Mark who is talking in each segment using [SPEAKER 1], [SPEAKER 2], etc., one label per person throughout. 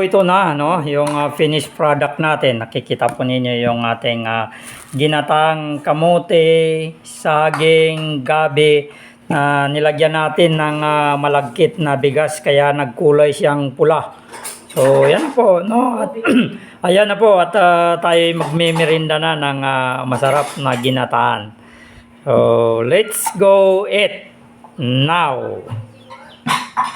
[SPEAKER 1] ito na, no, yung ah, finished product natin. Nakikita po ninyo yung ating ah, ginatang kamote, saging, gabi na nilagyan natin ng ah, malagkit na bigas kaya nagkulay siyang pula. So, yan po, no. At, ayan na po at ah, tayo magmimerinda na ng ah, masarap na ginataan. So, let's go eat now.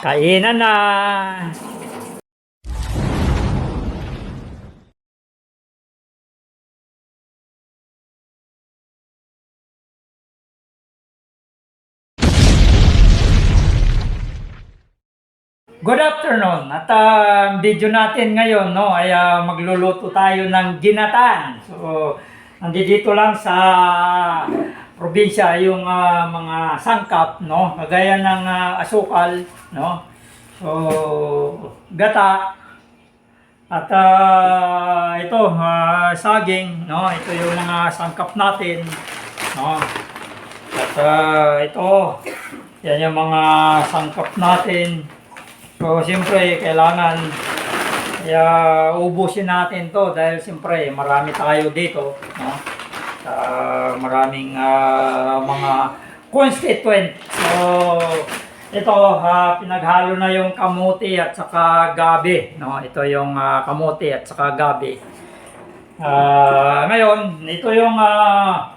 [SPEAKER 1] Kainan na. Good afternoon. At ang video natin ngayon no ay ah, magluluto tayo ng ginatan. So nandito lang sa probinsya yung ah, mga sangkap no, kagaya ng ah, asukal no. So gata at ah, ito ah, saging no, ito yung mga sangkap natin no. At ah, ito yan yung mga sangkap natin. So, siyempre, kailangan kaya ubusin natin to dahil siyempre marami tayo dito. No? Ah, maraming ah, mga constituent. So, ito, ah, pinaghalo na yung kamuti at saka gabi. No? Ito yung ah, kamuti at saka gabi. Ah, ngayon, ito yung ah,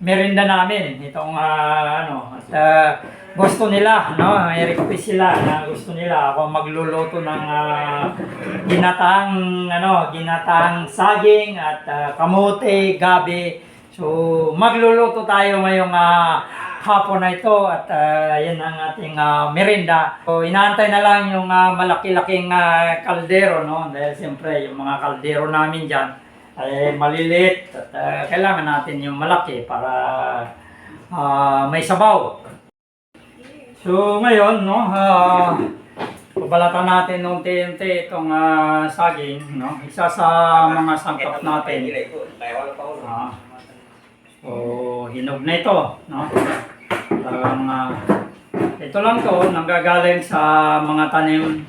[SPEAKER 1] merinda namin. Itong ah, ano, at ah, gusto nila, no? May request sila na gusto nila ako magluluto ng ah, ginatang ano, ginatang saging at ah, kamote, gabi. So, magluluto tayo ngayong ah, hapon na ito at ah, yan ang ating ah, merinda. So, inaantay na lang yung ah, malaki-laking ah, kaldero, no? Dahil siyempre, yung mga kaldero namin dyan ay maliliit at ah, kailangan natin yung malaki para ah, may sabaw. So ngayon, no, ah babalatan natin ng unti-unti itong ah, saging, no? Isa sa mga sangkap natin. Ah. So, hinog na ito, no? Talagang, ah, ito lang to, nanggagaling sa mga tanim.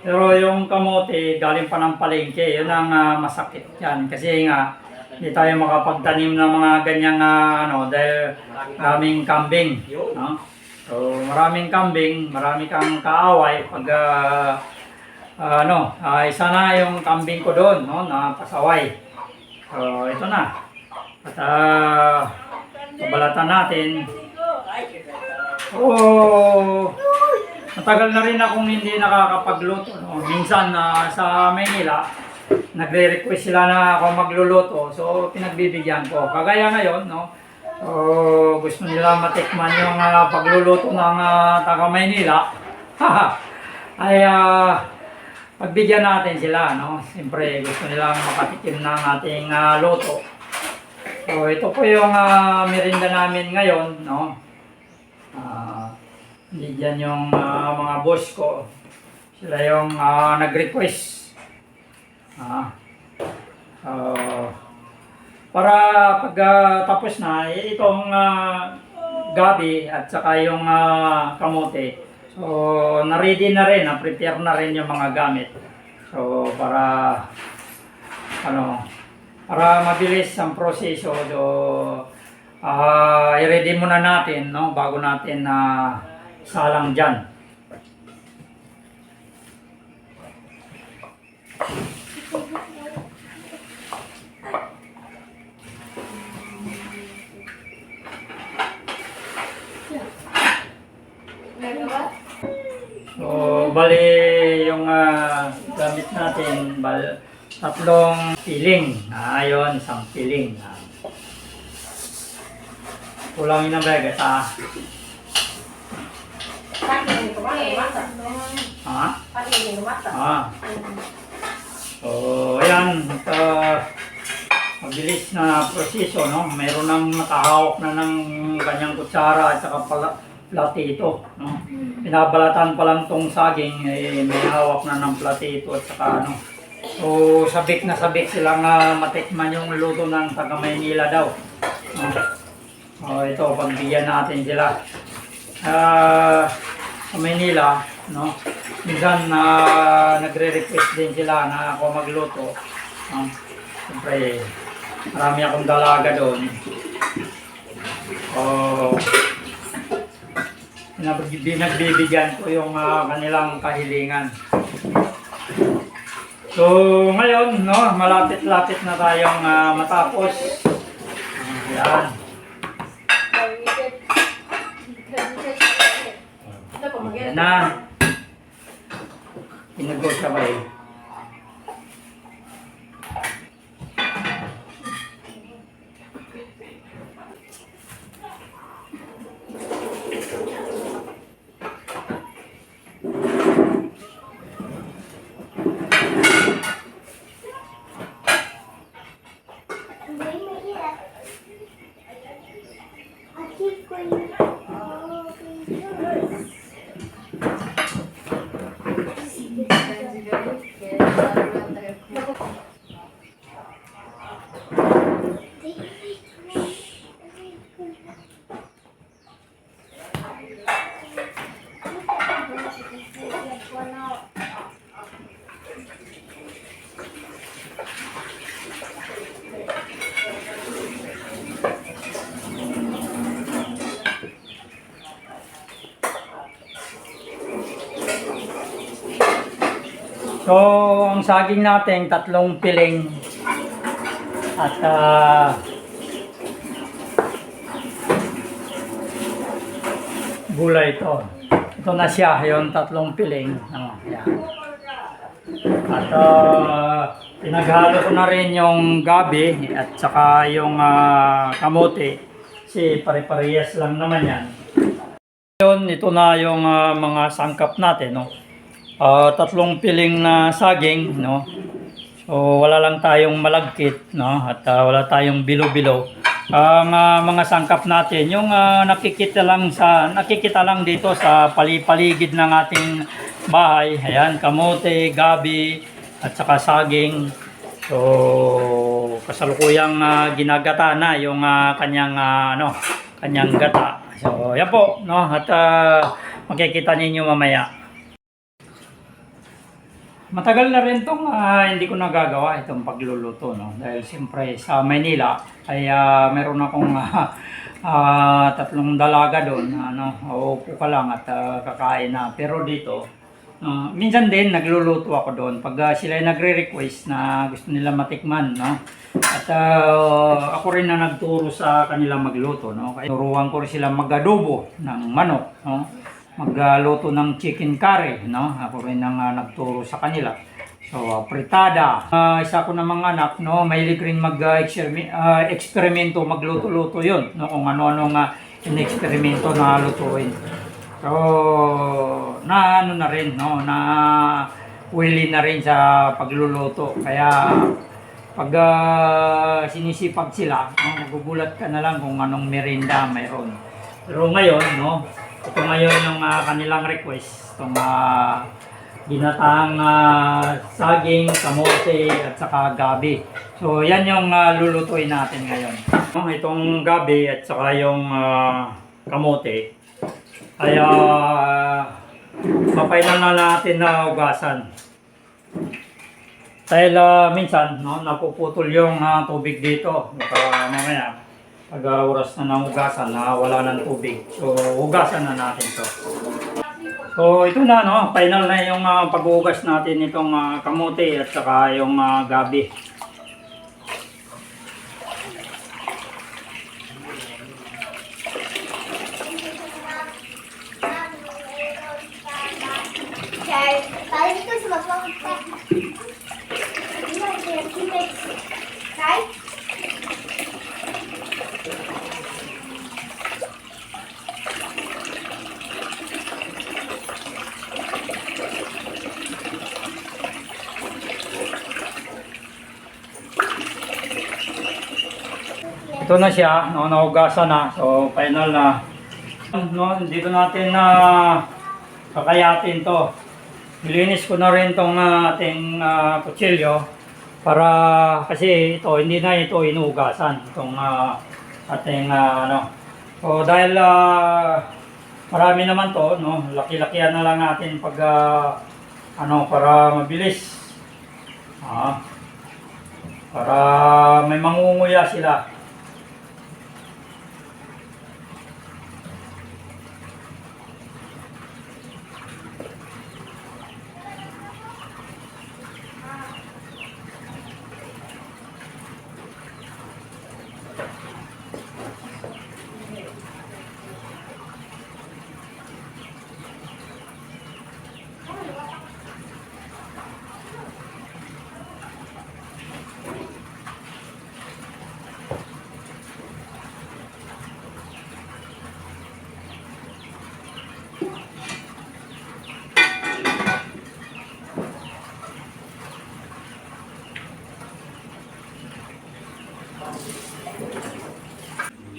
[SPEAKER 1] Pero yung kamote, galing pa ng palengke, yun ang ah, masakit yan. Kasi nga, hindi tayo makapagtanim ng mga ganyang ah, ano, dahil maraming kambing. No? So, maraming kambing, marami kang kaaway pag ah, ah, ano, ah, isa na yung kambing ko doon, no, na pasaway. So, ito na. At ah, babalatan natin. Oh, matagal na rin akong hindi nakakapagluto. No? Minsan na sa Maynila, nagre-request sila na ako magluluto. So, pinagbibigyan ko. Kagaya ngayon, no? So, gusto nila matikman yung ah, pagluluto ng ah, taga Maynila. ay ah, pagbigyan natin sila, no? Siyempre, gusto nilang makatikim ng ating ah, luto. So, ito po yung ah, merinda namin ngayon, no? Ah, hindi dyan yung ah, mga boss ko. Sila yung ah, nag-request. Ah. So, para pag ah, tapos na, itong ah, gabi at saka yung ah, kamote. So, na-ready na rin, na-prepare na rin yung mga gamit. So, para ano, para mabilis ang proseso. So, ah i-ready muna natin, no, bago natin na salang dyan. So, bali yung ah, gamit natin, bal, tatlong piling. Ah, isang piling. Ah. Kulangin ng begas, ah. Ha? Ah. So, ayan. Ito, mabilis na proseso, no? Meron nang nakahawak na ng kanyang kutsara at saka pala, platito, no? Pinabalatan pa lang tong saging, eh, may hawak na ng platito at saka ano. So, sabik na sabik silang uh, matikman yung luto ng taga Maynila daw. No? So, ito, pagbigyan natin sila. Ah, sa Maynila, no? Minsan na nagre-request din sila na ako magluto. No? Siyempre, marami akong dalaga doon. Oh, Pinag- Binagbibigyan ko yung ah, kanilang kahilingan. So, ngayon, no, malapit-lapit na tayong ah, matapos. Yan. Yan na. Pinag siya ba eh. So, ang saging natin, tatlong piling. At ah, gulay ito. Ito na siya, yung tatlong piling. Ano, yan. At ah, pinaghalo ko na rin yung gabi at saka yung ah, kamote. Kasi pare-parehas lang naman yan. Yun, ito na yung ah, mga sangkap natin, no? Ah, tatlong piling na saging, no? So, wala lang tayong malagkit, no? At ah, wala tayong bilo-bilo. Ang ah, mga sangkap natin, yung ah, nakikita lang sa nakikita lang dito sa pali-paligid ng ating bahay. Ayan, kamote, gabi, at saka saging. So, kasalukuyang ah, ginagata na yung ah, kanyang ah, ano, kanyang gata. So, yan po, no? At ah, makikita ninyo mamaya. Matagal na rin itong hindi ko nagagawa itong pagluluto no? Dahil siyempre sa Maynila ay ah, meron akong ah, ah, tatlong dalaga doon ano uupo ka lang at ah, kakain na. Pero dito ah, minsan din nagluluto ako doon pag ah, sila ay nagre-request na gusto nila matikman no? At ah, ako rin na nagturo sa kanila magluto no? Kaya turuan ko rin sila mag-adobo ng manok no magluto ng chicken curry, no? Ako rin ang ah, nagturo sa kanila. So, fritada. Ah, isa ko namang anak, no? Mahilig rin mag-eksperimento, magluto-luto yun, no? Kung ano-ano nga in-eksperimento na lutuin. So, na ano na rin, no? Na willing na rin sa pagluluto. Kaya, pag ah, sinisipag sila, no? nagugulat ka na lang kung anong merinda mayroon. Pero ngayon, no? Ito ngayon yung ah, kanilang request. Itong uh, ginataang ah, saging, kamote, at saka gabi. So, yan yung ah, lulutuin natin ngayon. Itong gabi at saka yung ah, kamote ay uh, na natin na ugasan. Dahil ah, minsan, no, napuputol yung ah, tubig dito. Baka mamaya, pag ah, oras na ng hugasan, na wala ng tubig. So, hugasan na natin to. So, ito na, no? Final na yung ah, paghugas natin itong ah, kamote at saka yung ah, gabi.
[SPEAKER 2] Parang ikaw sa
[SPEAKER 1] Ito na siya, no, nahugasan na. So, final na. No, dito natin na kakayatin to. Nilinis ko na rin tong ah, ating ah, kutsilyo para kasi ito hindi na ito inugasan itong ah, ating ah, ano. So dahil ah, marami naman to, no? Laki-lakihan na lang natin pag ah, ano para mabilis. Ah. Para may mangunguya sila.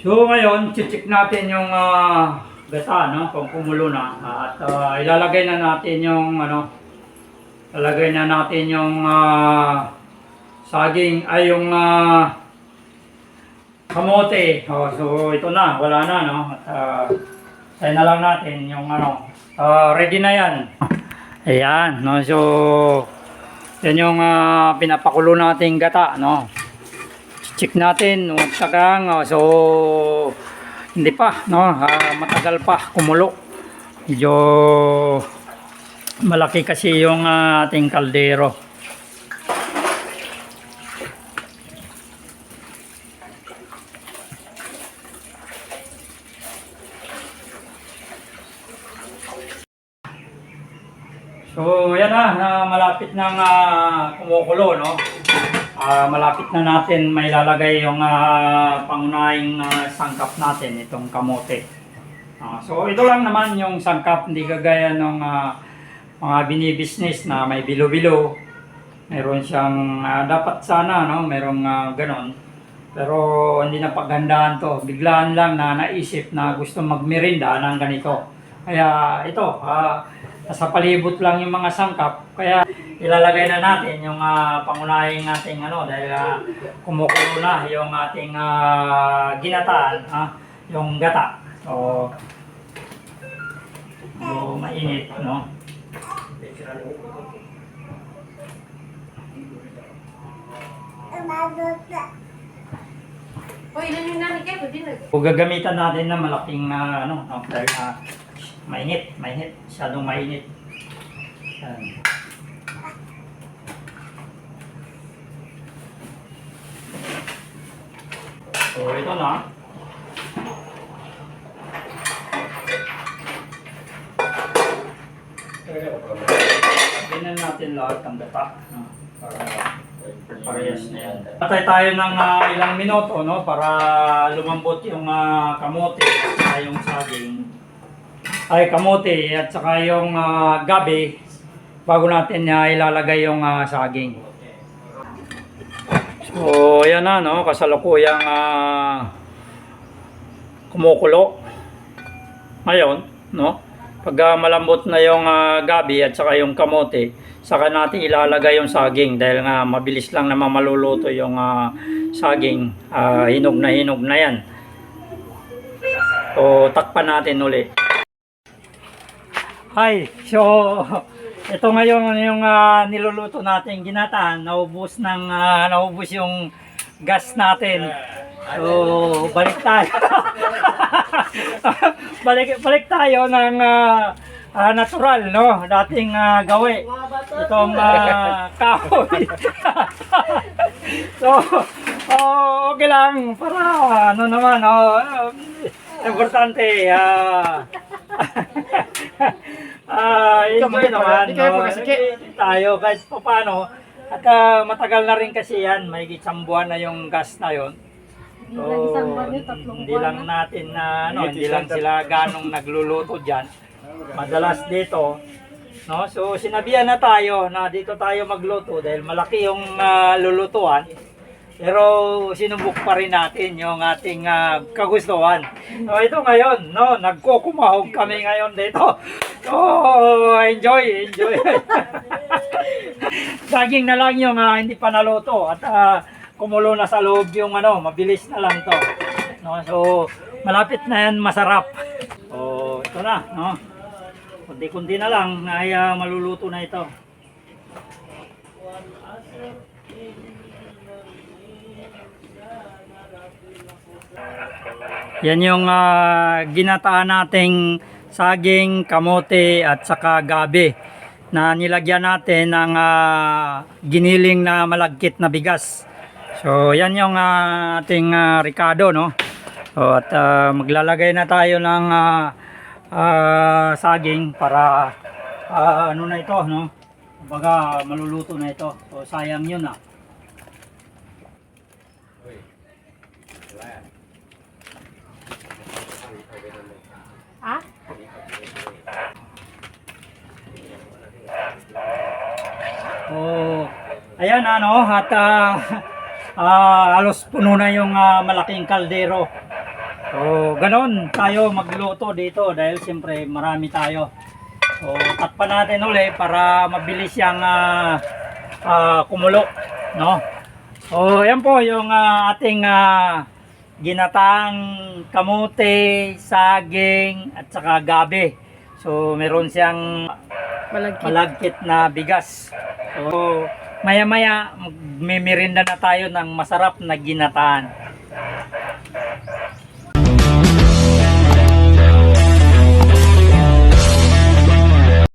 [SPEAKER 1] So ngayon, check natin yung ah, gata, no? Kung kumulo na. At ah, ilalagay na natin yung ano, ilalagay na natin yung ah, saging, ay yung ah, kamote. Oh, so ito na, wala na, no? At uh, tayo na lang natin yung ano, ah, ready na yan. Ayan, no? So, yan yung ah, pinapakulo nating gata, no? Check natin no tagang so hindi pa no? Ah, matagal pa kumulo. Medyo malaki kasi yung ah, ating kaldero. So, yan na, na malapit nang ah, kumukulo, no? Ah, malapit na natin may lalagay yung ah, pangunahing ah, sangkap natin, itong kamote. Ah, so, ito lang naman yung sangkap, hindi kagaya ng ah, mga binibusiness na may bilo-bilo. Meron siyang, ah, dapat sana, no? Merong ah, ganon. Pero hindi na paghandaan to. Biglaan lang na naisip na gusto magmerinda ng ganito. Kaya ito, ah, nasa palibot lang yung mga sangkap. Kaya ilalagay na natin yung ah, pangunahing ating ano dahil ah, kumukulo na yung ating ah, ginataan, ah, yung gata. So, so mainit, no? Kung gagamitan natin na malaking na ano, no, dahil ah, mainit, mainit, masyadong mainit. Yan. So ito na. Tingnan natin lahat ng data. No? Para parehas na yan. Patay tayo ng ah, ilang minuto no? para lumambot yung ah, kamote at yung saging. Ay, kamote at saka yung ah, gabi bago natin ah, ilalagay yung ah, saging. So, ayan na, no? Kasalukuyang ah, kumukulo. Ngayon, no? Pag ah, malambot na yung ah, gabi at saka yung kamote, saka natin ilalagay yung saging dahil nga mabilis lang naman maluluto yung ah, saging. Ah, hinog na hinog na yan. So, takpan natin uli. Hi, so ito ngayon yung ah, niluluto natin ginataan, naubos ng ah, naubos yung gas natin. So, balik tayo. balik balik tayo ng ah, ah, natural, no? Dating ah, gawi. Itong ah, kahoy. so, oh, okay lang para ano naman, oh, um, importante ah Ah, enjoy naman.
[SPEAKER 3] Di kayo pagkasakit.
[SPEAKER 1] Eh, tayo pa paano. At ah, matagal na rin kasi yan, may isang buwan na yung gas na yon.
[SPEAKER 4] Hindi lang isang buwan yun, tatlong
[SPEAKER 1] hindi
[SPEAKER 4] buwan
[SPEAKER 1] lang
[SPEAKER 4] na.
[SPEAKER 1] natin na ano, hindi lang sila ganong nagluluto diyan. Madalas dito, no? So sinabihan na tayo na dito tayo magluto dahil malaki yung ah, lulutuan. Pero sinubok pa rin natin yung ating ah, kagustuhan. So ito ngayon, no, nagkukumahog kami ngayon dito. So enjoy, enjoy. Saging na lang yung ah, hindi pa naluto at ah, kumulo na sa loob yung ano, mabilis na lang to. No, so malapit na yan masarap. So ito na, no? Kunti-kunti na lang ay ah, maluluto na ito. Yan yung ah, ginataan nating saging, kamote at saka gabi na nilagyan natin ng ah, giniling na malagkit na bigas. So yan yung ah, ating ah, ricado no. So, at ah, maglalagay na tayo ng ah, ah, saging para ah, ano na ito no. Kumbaga maluluto na ito. So sayang yun ah. Oh, ayan ano, at ah, ah, halos puno na yung ah, malaking kaldero. So, ganon tayo magluto dito dahil siyempre marami tayo. So, takpan natin uli para mabilis yung ah, ah, kumulo, no? So, yan po yung ah, ating ah, ginatang kamote, saging, at saka gabi. So, meron siyang
[SPEAKER 4] Malagkit.
[SPEAKER 1] malagkit na bigas. So, maya-maya, magmimirinda na tayo ng masarap na ginataan.